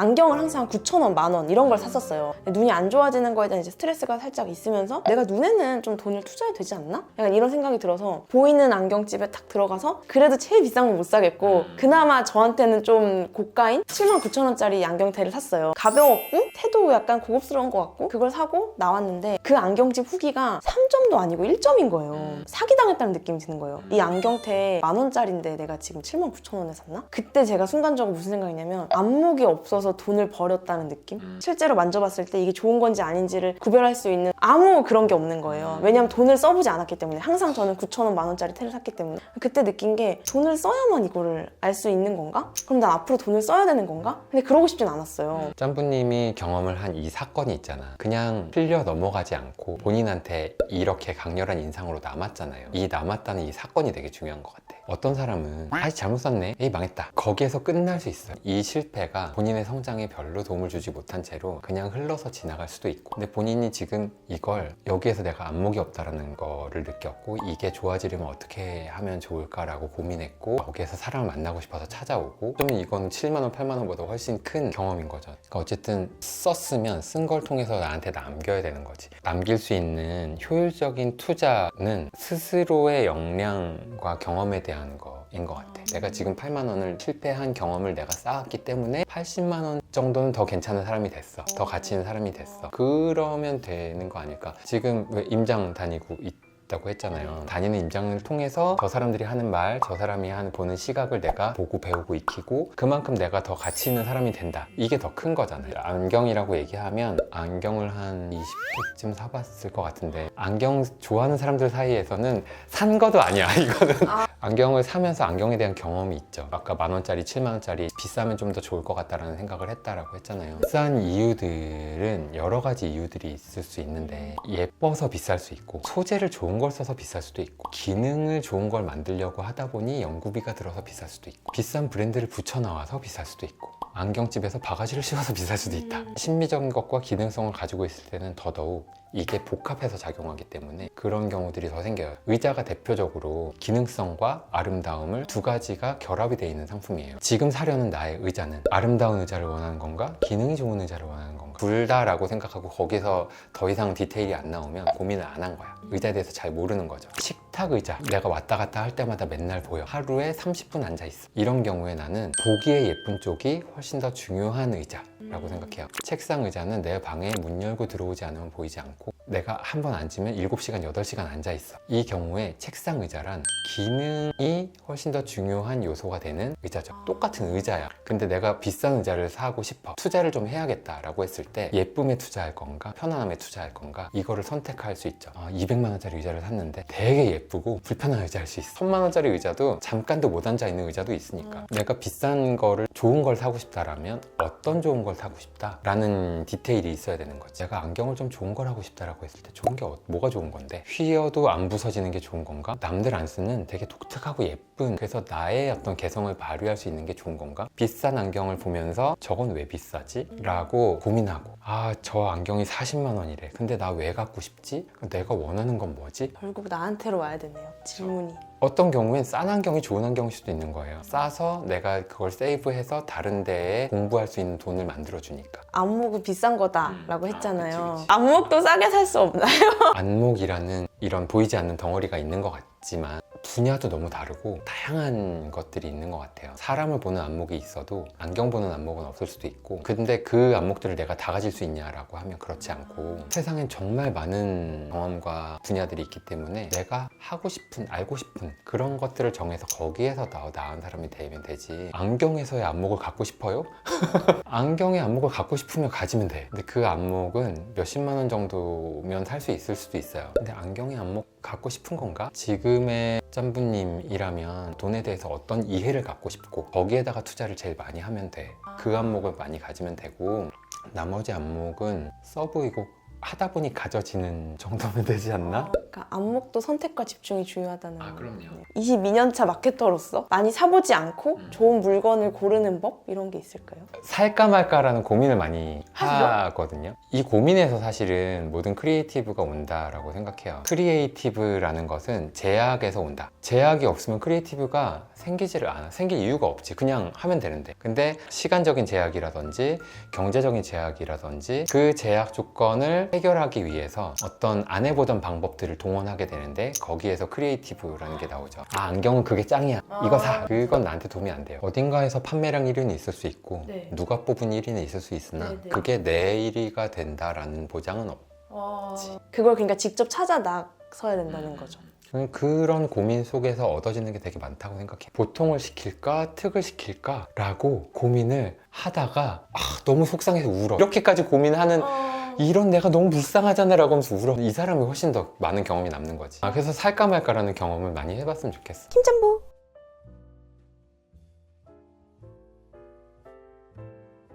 안경을 항상 9,000원, 만원 이런 걸 샀었어요. 눈이 안 좋아지는 거에 대한 이제 스트레스가 살짝 있으면서 내가 눈에는 좀 돈을 투자해도 되지 않나? 약간 이런 생각이 들어서 보이는 안경집에 딱 들어가서 그래도 제일 비싼 건 못 사겠고 그나마 저한테는 좀 고가인 7만 9천 원짜리 안경테를 샀어요. 가벼웠고 태도 약간 고급스러운 것 같고 그걸 사고 나왔는데 그 안경집 후기가 3점도 아니고 1점인 거예요. 사기당했다는 느낌이 드는 거예요. 이 안경테 만 원짜리인데 내가 지금 7만 9천 원에 샀나? 그때 제가 순간적으로 무슨 생각이냐면 안목이 없어서 돈을 버렸다는 느낌? 실제로 만져봤을 때 이게 좋은 건지 아닌지를 구별할 수 있는 아무 그런 게 없는 거예요. 왜냐면 돈을 써보지 않았기 때문에 항상 저는 9천 원, 만 원짜리 테를 샀기 때문에 그때 느낀 게 돈을 써야만 이거를 알 수 있는 건가? 그럼 난 앞으로 돈을 써야 되는 건가? 근데 그러고 싶진 않았어요. 짬부님이 경험을 한 이 사건이 있잖아. 그냥 흘려 넘어가지 않고 본인한테 이렇게 강렬한 인상으로 남았잖아요. 이 남았다는 이 사건이 되게 중요한 것 같아. 어떤 사람은 아이 잘못 샀네. 에이 망했다. 거기에서 끝날 수 있어요. 이 실패가 본인의 성 장에 별로 도움을 주지 못한 채로 그냥 흘러서 지나갈 수도 있고. 근데 본인이 지금 이걸 여기에서 내가 안목이 없다라는 거를 느꼈고 이게 좋아지려면 어떻게 하면 좋을까라고 고민했고 거기에서 사람을 만나고 싶어서 찾아오고 좀 이건 7만 원, 8만 원보다 훨씬 큰 경험인 거죠. 그러니까 어쨌든 썼으면 쓴 걸 통해서 나한테 남겨야 되는 거지. 남길 수 있는 효율적인 투자는 스스로의 역량과 경험에 대한 거인 것 같아. 내가 지금 8만 원을 실패한 경험을 내가 쌓았기 때문에 80만 원 정도는 더 괜찮은 사람이 됐어. 더 가치 있는 사람이 됐어. 그러면 되는 거 아닐까? 지금 왜 임장 다니고 있다고 했잖아요. 다니는 임장을 통해서 저 사람들이 하는 말, 저 사람이 하는 보는 시각을 내가 보고 배우고 익히고 그만큼 내가 더 가치 있는 사람이 된다. 이게 더 큰 거잖아요. 안경이라고 얘기하면 안경을 한 20개쯤 사봤을 것 같은데 안경 좋아하는 사람들 사이에서는 산 거도 아니야. 이거는 안경을 사면서 안경에 대한 경험이 있죠. 아까 만 원짜리, 7만 원짜리 비싸면 좀 더 좋을 것 같다라는 생각을 했다라고 했잖아요. 비싼 이유들은 여러 가지 이유들이 있을 수 있는데 예뻐서 비쌀 수 있고 소재를 좋은 걸 써서 비쌀 수도 있고 기능을 좋은 걸 만들려고 하다 보니 연구비가 들어서 비쌀 수도 있고 비싼 브랜드를 붙여 나와서 비쌀 수도 있고 안경집에서 바가지를 씌워서 비쌀 수도 있다. 신미적인 것과 기능성을 가지고 있을 때는 더더욱 이게 복합해서 작용하기 때문에 그런 경우들이 더 생겨요. 의자가 대표적으로 기능성과 아름다움을 두 가지가 결합이 되어 있는 상품이에요. 지금 사려는 나의 의자는 아름다운 의자를 원하는 건가? 기능이 좋은 의자를 원하는 건가? 둘 다라고 생각하고 거기서 더 이상 디테일이 안 나오면 고민을 안 한 거야. 의자에 대해서 잘 모르는 거죠. 식탁 의자. 내가 왔다 갔다 할 때마다 맨날 보여. 하루에 30분 앉아 있어. 이런 경우에 나는 보기에 예쁜 쪽이 훨씬 더 중요한 의자라고 생각해요. 책상 의자는 내 방에 문 열고 들어오지 않으면 보이지 않고 내가 한 번 앉으면 7시간, 8시간 앉아 있어. 이 경우에 책상 의자란 기능이 훨씬 더 중요한 요소가 되는 의자죠. 똑같은 의자야. 근데 내가 비싼 의자를 사고 싶어. 투자를 좀 해야겠다 라고 했을 때 예쁨에 투자할 건가, 편안함에 투자할 건가, 이거를 선택할 수 있죠. 아, 200만 원짜리 의자를 샀는데 되게 예 쁘고 불편한 의자일 수 있어. 1000만 원짜리 의자도 잠깐도 못 앉아 있는 의자도 있으니까. 내가 비싼 거를 좋은 걸 사고 싶다라면 어떤 좋은 걸 사고 싶다라는 디테일이 있어야 되는 거지. 내가 안경을 좀 좋은 걸 하고 싶다라고 했을 때 좋은 게 어- 뭐가 좋은 건데? 휘어도 안 부서지는 게 좋은 건가? 남들 안 쓰는 되게 독특하고 예쁜 그래서 나의 어떤 개성을 발휘할 수 있는 게 좋은 건가? 비싼 안경을 보면서 저건 왜 비싸지? 라고 고민하고 아 저 안경이 40만 원이래. 근데 나 왜 갖고 싶지? 내가 원하는 건 뭐지? 결국 나한테로 와야 되네요. 질문이. 어떤 경우엔 싼 안경이 좋은 안경일 수도 있는 거예요. 싸서 내가 그걸 세이브해서 다른 데에 공부할 수 있는 돈을 만들어 주니까. 안목은 비싼 거다라고 아, 했잖아요. 그치, 그치. 안목도 싸게 살 수 없나요? 안목이라는 이런 보이지 않는 덩어리가 있는 것 같지만 분야도 너무 다르고 다양한 것들이 있는 것 같아요. 사람을 보는 안목이 있어도 안경 보는 안목은 없을 수도 있고 근데 그 안목들을 내가 다 가질 수 있냐라고 하면 그렇지 않고 세상엔 정말 많은 경험과 분야들이 있기 때문에 내가 하고 싶은 알고 싶은 그런 것들을 정해서 거기에서 더 나은 사람이 되면 되지 안경에서의 안목을 갖고 싶어요? 안경의 안목을 갖고 싶으면 가지면 돼. 근데 그 안목은 몇십만 원 정도면 살 수 있을 수도 있어요. 근데 안경의 안목 갖고 싶은 건가? 지금의 짬부님이라면 돈에 대해서 어떤 이해를 갖고 싶고 거기에다가 투자를 제일 많이 하면 돼. 그 안목을 많이 가지면 되고 나머지 안목은 써 보이고 하다 보니 가져지는 정도면 되지 않나? 그러니까 안목도 선택과 집중이 중요하다는 아, 그럼요. 22년 차 마케터로서 많이 사보지 않고 음. 좋은 물건을 고르는 법 이런 게 있을까요? 살까 말까라는 고민을 많이 하시죠? 하거든요. 이 고민에서 사실은 모든 크리에이티브가 온다라고 생각해요. 크리에이티브라는 것은 제약에서 온다. 제약이 없으면 크리에이티브가 생기지를 않아. 생길 이유가 없지. 그냥 하면 되는데. 근데 시간적인 제약이라든지 경제적인 제약이라든지 그 제약 조건을 해결하기 위해서 어떤 안 해보던 방법들을 동원하게 되는데 거기에서 크리에이티브라는 게 나오죠. 아, 안경은 그게 짱이야. 이거 사. 그건 나한테 도움이 안 돼요. 어딘가에서 판매량 1위는 있을 수 있고 네. 누가 뽑은 1위는 있을 수 있으나 네, 네. 그게 내 1위가 된다라는 보장은 없. 그걸 그러니까 직접 찾아 나서야 된다는 음. 거죠. 그런 고민 속에서 얻어지는 게 되게 많다고 생각해. 보통을 시킬까, 특을 시킬까? 라고 고민을 하다가 아, 너무 속상해서 울어. 이렇게까지 고민하는 이런 내가 너무 불쌍하잖아 라고 하면서 울어. 이 사람이 훨씬 더 많은 경험이 남는 거지. 아, 그래서 살까 말까라는 경험을 많이 해봤으면 좋겠어. 김짬보